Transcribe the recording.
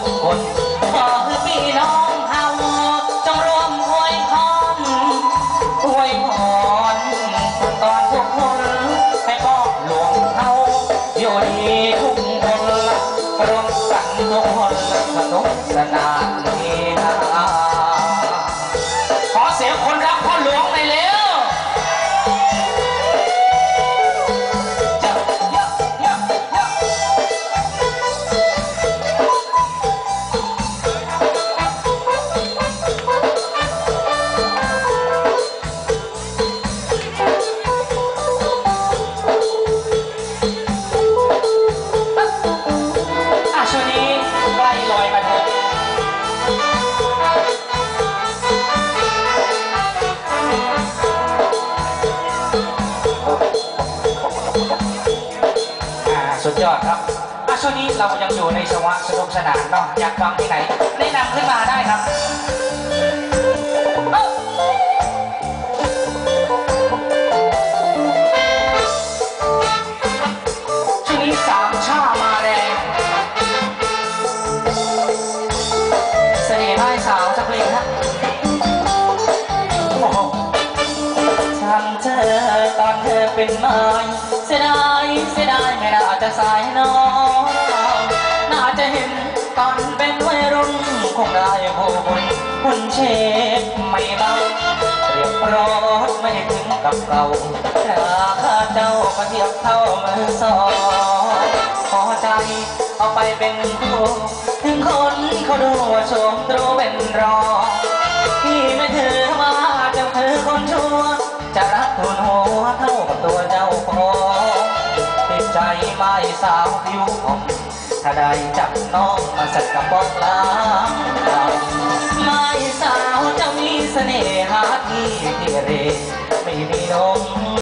กคนขอคือพี่น้องเฮาจงร่วมอวยพรอวยพรตอนพวกคนให้พ่อหลวงเฮาอยู่ดีทุกคนรวมกันทุกคนสนุกสนาน สุดยอดครับอะช่วงนี้เรายังอยู่ในสวะสนุกสนานเนาะอยากฟังที่ไหนแนะนำขึ้นมาได้ครับเอ้าช่วงนี้สามชามาแรงเสน่ห์ไม้สาวสักเพลงครับโอ้โหช่างเธอตอนเธอเป็นไม้เสียดาย สายน้องน่าจะเห็นตอนเป็นวัยรุ่นคงได้ผู้บุญคุณเชฟไม่เบาเรียบร้อยไม่ถึงกับเก่าราคาเจ้าก็เทียบเท่ามือสองพอใจเอาไปเป็นคู่ถึงคนเขาดูว่าโชมตรูเป็นรองพี่ไม่ถือว่าจ้าคือคนชั่วจะรักทุนหั ไม่สาวผิวผม ถ้าได้จับน้องมาสักกระป๋องน้ำไม่สาวจะมีเสน่หาที่พิเรไม่มีน้อง